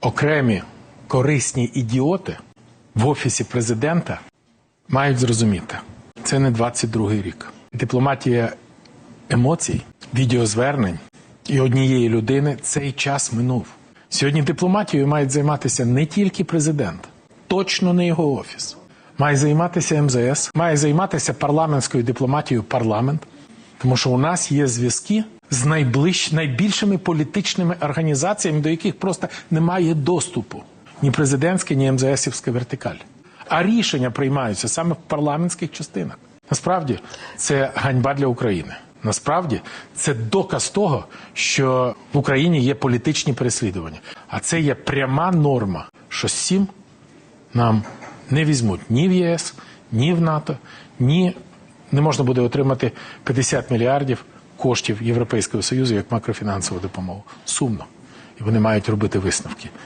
окремі корисні ідіоти в офісі президента мають зрозуміти, це не 22-й рік. Дипломатія емоцій, відеозвернень і однієї людини цей час минув. Сьогодні дипломатією мають займатися не тільки президент, точно не його офіс. Має займатися МЗС, має займатися парламентською дипломатією парламент, тому що у нас є зв'язки з найближ... найбільшими політичними організаціями, до яких просто немає доступу ні президентська, ні МЗСівська вертикаль. А рішення приймаються саме в парламентських частинах. Насправді це ганьба для України. Насправді це доказ того, що в Україні є політичні переслідування. А це є пряма норма, що сім нам не візьмуть ні в ЄС, ні в НАТО, ні не можна буде отримати 50 мільярдів коштів Європейського Союзу як макрофінансову допомогу. Сумно. І вони мають робити висновки.